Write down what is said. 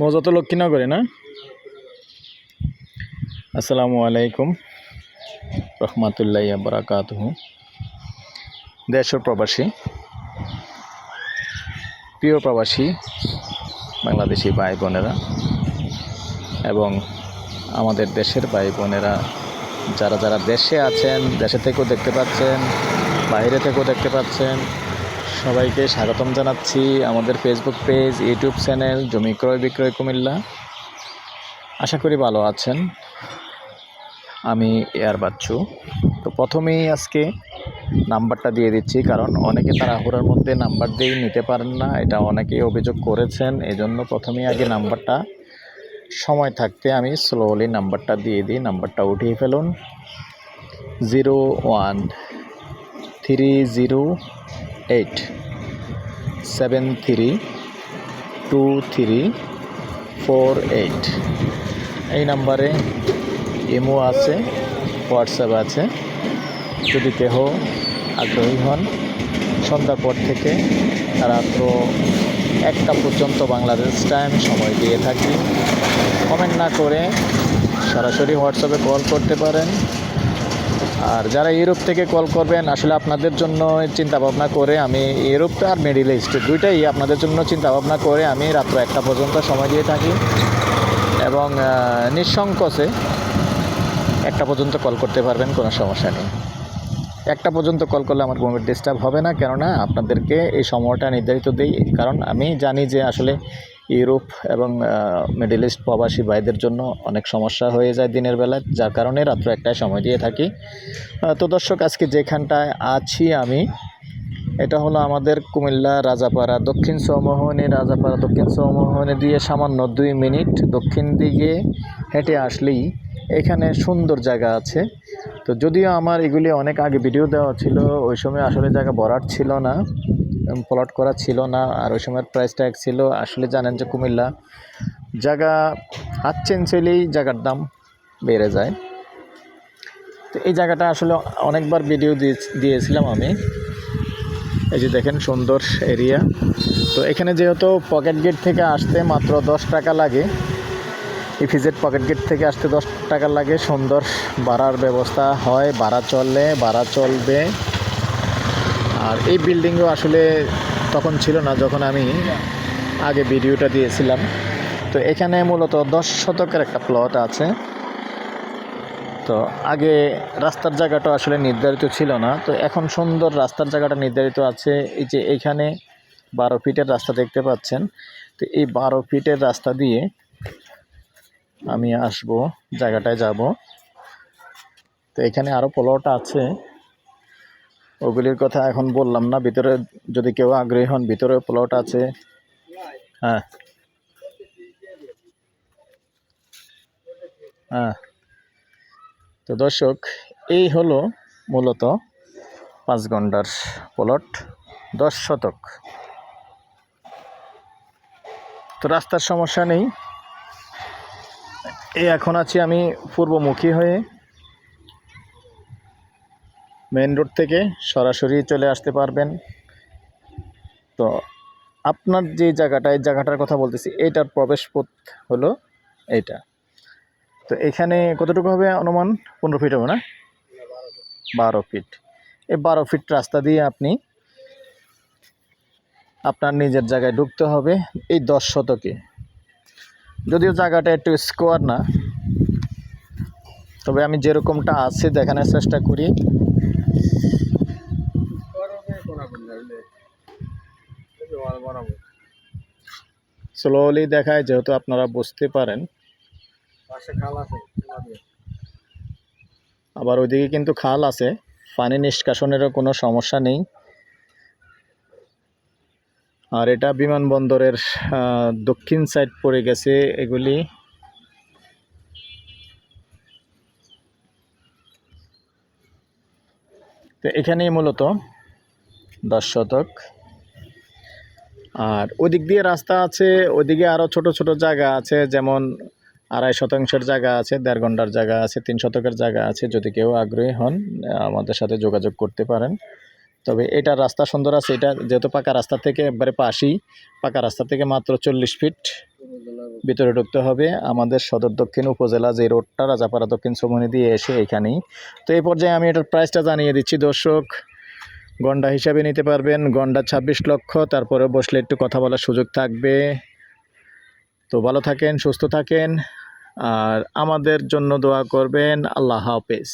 মৌজা তো লক্ষ্মীনগরে না করে না? আসসালামু আলাইকুম। রহমাতুল্লাহ বারাকাতুহু। দেশ প্রবাসী। প্রিয় প্রবাসী, বাংলাদেশি ভাই বোনেরা এবং আমাদের দেশের ভাই বোনেরা যারা যারা দেশে আছেন, দেশে থেকেও দেখতে পাচ্ছেন, বাইরে থেকেও দেখতে পাচ্ছেন সবাইকে স্বাগতম জানাচ্ছি আমাদের ফেসবুক পেজ ইউটিউব চ্যানেল জমি ক্রয় বিক্রয় কুমিল্লা। আশা করি ভালো আছেন। আমি এয়ার বাচ্চু। তো প্রথমেই আজকে নাম্বারটা দিয়ে দিচ্ছি, কারণ অনেকে তাড়াহুড়ার মধ্যে নাম্বার দিয়ে নিতে পারেন না। এটা অনেকেই অভিযোগ করেছেন, এজন্য প্রথমেই আগে নাম্বারটা। সময় থাকতে আমি স্লোলি নাম্বারটা দিয়ে দিই। নাম্বারটা উঠিয়ে ফেলুন। Zero one three zero eight. Seven three two three four eight এই নাম্বারে ইমো আছে, হোয়াটসঅ্যাপ আছে। যদি কেহ আগ্রহী হন, সন্ধ্যার পর থেকে রাত্র একটা পর্যন্ত বাংলাদেশ টাইম সময় দিয়ে থাকি। কমেন্ট না করে সরাসরি হোয়াটসঅ্যাপে কল করতে পারেন। আর যারা ইউরোপ থেকে কল করবেন, আসলে আপনাদের জন্য চিন্তা ভাবনা করে আমি ইউরোপ আর মিডিল ইস্ট, দুইটাই আপনাদের জন্য চিন্তা ভাবনা করে আমি রাত্র একটা পর্যন্ত সময় দিয়ে থাকি এবং নিঃসংকোচে একটা পর্যন্ত কল করতে পারবেন, কোনো সমস্যা নেই। একটা পর্যন্ত কল করলে আমার কোনো ডিস্টার্ব হবে না, কেননা আপনাদেরকে এই সময়টা নির্ধারিত দিই, কারণ আমি জানি যে আসলে ইউরোপ এবং মিডল ইস্ট প্রবাসী ভাইদের জন্য অনেক সমস্যা হয়ে যায় দিনের বেলায়, যার কারণে রাত্র একটায় সময় দিয়ে থাকি। তো দর্শক, আজকে যেখানটায় আছি আমি, এটা হলো আমাদের কুমিল্লা রাজাপাড়া। দক্ষিণ চৌমোহনী রাজাপাড়া, দক্ষিণ চৌমোহনী দিয়ে সামান্য দুই মিনিট, দক্ষিণ দিকে হেঁটে আসলেই এখানে সুন্দর জায়গা আছে। তো যদিও আমার এগুলি অনেক আগে ভিডিও দেওয়া ছিল, ওই সময় আসলে জায়গা ভরাট ছিল না। প্লট করা ছিল না, আর ওই সময়ের প্রাইস ট্যাগ ছিল, আসলে জানেন যে কুমিল্লা, জায়গা হাত চেঞ্জ জায়গার দাম বেড়ে যায়। তো এই জায়গাটা আসলে অনেকবার ভিডিও দিয়ে, দিয়েছিলাম আমি। এই যে দেখেন সুন্দর এরিয়া তো এখানে যেহেতু পকেট গেট থেকে আসতে মাত্র দশ টাকা লাগে ইফিজেড পকেট গেট থেকে আসতে দশ টাকা লাগে। সুন্দর ভাড়ার ব্যবস্থা হয় ভাড়া চললে ভাড়া চলবে। আর এই বিল্ডিংও আসলে তখন ছিল না, যখন আমি আগে ভিডিওটা দিয়েছিলাম। তো এখানে মূলত দশ শতকের একটা প্লট আছে। তো আগে রাস্তার জায়গাটা আসলে নির্ধারিত ছিল না। তো এখন সুন্দর রাস্তার জায়গাটা নির্ধারিত আছে। এই যে এইখানে বারো ফিটের রাস্তা দেখতে পাচ্ছেন। তো এই বারো ফিটের রাস্তা দিয়ে আমি আসব, জায়গাটায় যাব। তো এখানে আরও প্লট আছে। ওগুলির কথা এখন বললাম না, ভিতরে যদি কেউ আগ্রহী হন, ভিতরে প্লট আছে। হ্যাঁ। হ্যাঁ। তো দর্শক, এই হলো মূলত পাঁচ ঘণ্টার প্লট দশ শতক। তো রাস্তার সমস্যা নেই। এই এখন আছি আমি পূর্বমুখী হয়ে। মেন রোড থেকে সরাসরি চলে আসতে পারবেন। তো আপনার যে জায়গাটা, এই জায়গাটার কথা বলতেছি, এটার প্রবেশ পথ হলো এইটা। তো এখানে কতটুকু হবে অনুমান? পনেরো ফিট হবে না? বারো ফিট। এই বারো ফিট রাস্তা দিয়ে আপনি আপনার নিজের জায়গায় ঢুকতে হবে এই দশ শতকে। যদিও জায়গাটা একটু স্কোয়ার না, তবে আমি যেরকমটা আছে দেখানোর চেষ্টা করি। স্লোলি দেখায় যেহেতু আপনারা বুঝতে পারেন। আবার ওইদিকে কিন্তু খাল আছে পানি নিষ্কাশনেরও কোনো সমস্যা নেই। আর এটা বিমানবন্দরের দক্ষিণ সাইড পড়ে গেছে এগুলি। তো এখানেই মূলত দশ শতক। আর ওদিক দিয়ে রাস্তা আছে ওদিকে আরও ছোট ছোট জায়গা আছে, যেমন আড়াই শতাংশের জায়গা আছে, দেড় ঘণ্টার জায়গা আছে, তিন শতকের জায়গা আছে, যদি কেউ আগ্রহী হন, আমাদের সাথে যোগাযোগ করতে পারেন। তবে এটা রাস্তা সুন্দর আছে, এটা যেহেতু পাকা রাস্তা থেকে একবারে পাশেই, পাকা রাস্তা থেকে মাত্র চল্লিশ ফিট ভিতরে ঢুকতে হবে। আমাদের সদর দক্ষিণ উপজেলা যে রোডটা, রাজাপাড়া দক্ষিণ সমনি দিয়ে এসে এখানেই। তো এই পর্যায়ে আমি এটার প্রাইসটা জানিয়ে দিচ্ছি, দর্শক। গন্ডা হিসাবে নিতে পারবেন, গন্ডা ছাব্বিশ লক্ষ, তারপরে বসলে একটু কথা বলার সুযোগ থাকবে। তো ভালো থাকেন, সুস্থ থাকেন, আর আমাদের জন্য দোয়া করবেন। আল্লাহ হাফেজ।